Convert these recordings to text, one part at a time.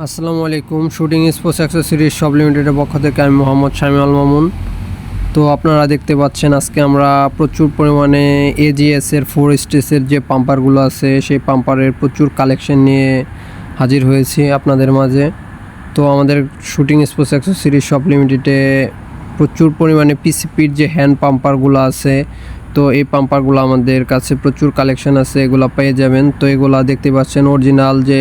আসসালামু আলাইকুম। Shooting sports accessories সব লিমিটেডের পক্ষ থেকে আমি মোহাম্মদ শামিউল মামুন। তো আপনারা দেখতে পাচ্ছেন আজকে আমরা প্রচুর পরিমাণে এজিএসের ফোর স্টেসের যে পাম্পারগুলো আছে, সেই পাম্পারের প্রচুর কালেকশন নিয়ে হাজির হয়েছি আপনাদের মাঝে। তো আমাদের শুটিং স্পোর্টস অ্যাক্সেসরিজ সব লিমিটেডে প্রচুর পরিমাণে পিসিপির যে হ্যান্ড পাম্পারগুলো আছে, তো এই পাম্পারগুলো আমাদের কাছে প্রচুর কালেকশন আছে, এগুলো পেয়ে যাবেন। তো এগুলা দেখতে পাচ্ছেন অরিজিনাল যে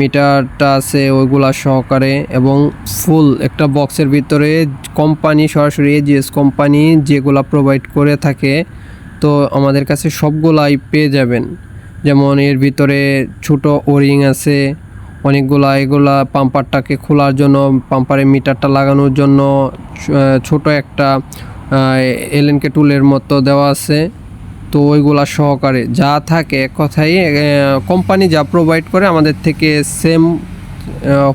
মিটারটা আছে ওইগুলা সহকারে এবং ফুল একটা বক্সের ভিতরে কোম্পানি, সরাসরি এজিএস কোম্পানি যেগুলা প্রোভাইড করে থাকে, তো আমাদের কাছে সবগুলাই পেয়ে যাবেন। যেমন এর ভিতরে ছোট ওরিং আছে, অনেকগুলা এগুলা পাম্পারটাকে খোলার জন্য পাম্পারে মিটারটা লাগানোর জন্য ছোট একটা এলএনকে টুলের মতো দেওয়া আছে। তো ওইগুলা সহকারে যা থাকে এক কথাই কোম্পানি যা প্রোভাইড করে আমাদের থেকে সেম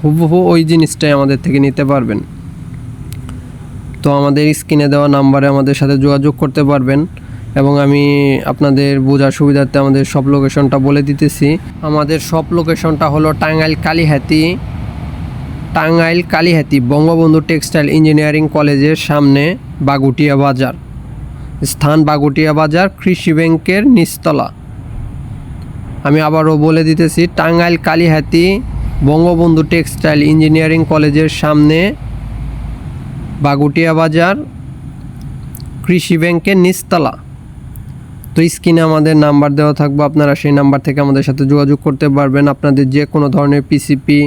হুবহু ওই জিনিসটাই আমাদের থেকে নিতে পারবেন। তো আমাদের স্ক্রিনে দেওয়া নাম্বারে আমাদের সাথে যোগাযোগ করতে পারবেন এবং আমি আপনাদের বোঝার সুবিধার্থে আমাদের সব লোকেশনটা বলে দিতেছি। আমাদের সব লোকেশনটা হলো টাঙ্গাইল কালীহাতি টাঙ্গাইল কালীহাতি বঙ্গবন্ধু টেক্সটাইল ইঞ্জিনিয়ারিং কলেজের সামনে বাগুটিয়া বাজার। স্থান বাগুটিয়া বাজার কৃষি ব্যাংকের নিচতলা। আমি আবারও বলে দিতেছি, টাঙ্গাইল কালীহাতি বঙ্গবন্ধু টেক্সটাইল ইঞ্জিনিয়ারিং কলেজের সামনে বাগুটিয়া বাজার কৃষি ব্যাংকের নিচতলা। তো স্ক্রিনে আমাদের নাম্বার দেওয়া থাকবে, আপনারা সেই নাম্বার থেকে আমাদের সাথে যোগাযোগ করতে পারবেন। আপনাদের যে কোনো ধরনের পিসিপি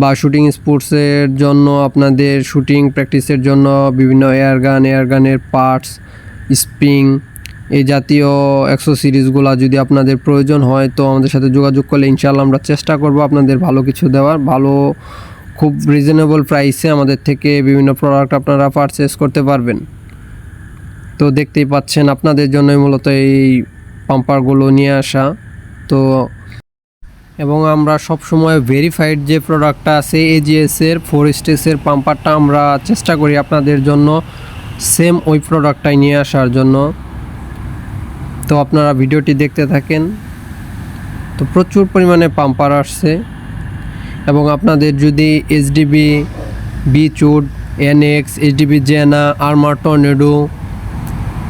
বা শুটিং স্পোর্টসের জন্য, আপনাদের শুটিং প্র্যাকটিসের জন্য বিভিন্ন এয়ার গান, এয়ার গানের পার্টস স্প্রিং, এই জাতীয় একশো সিরিজগুলো যদি আপনাদের প্রয়োজন হয়, তো আমাদের সাথে যোগাযোগ করলে ইনশাল্লাহ আমরা চেষ্টা করব আপনাদের ভালো কিছু দেওয়ার। ভালো, খুব রিজনেবল প্রাইসে আমাদের থেকে বিভিন্ন প্রোডাক্ট আপনারা পারচেস করতে পারবেন। তো দেখতেই পাচ্ছেন আপনাদের জন্যই মূলত এই পাম্পারগুলো নিয়ে আসা। তো, এবং আমরা সব সময় ভেরিফাইড যে প্রোডাক্টটা আছে এজিএসের ফোর স্টেসের পাম্পারটা আমরা চেষ্টা করি আপনাদের জন্য। সেম ওই প্রোডাক্টটাই নিয়ে আসার জন্য। তো আপনারা ভিডিওটি দেখতে থাকেন। তো প্রচুর পরিমাণে পাম্পার আসছে। এবং আপনাদের যদি এইচডিবি বিচুড এনএক্স এইচডিবি জেনা আর্মার টর্নেডো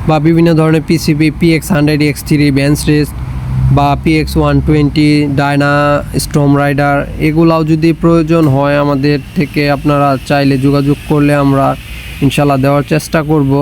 বা বিভিন্ন ধরনের PCB PX hundred X three bans race বা PX one twenty Dyna storm rider এগুলাও যদি প্রয়োজন হয় আমাদের থেকে আপনারা চাইলে যোগাযোগ করলে আমরা ইনশাল্লাহ দেওয়ার চেষ্টা করব।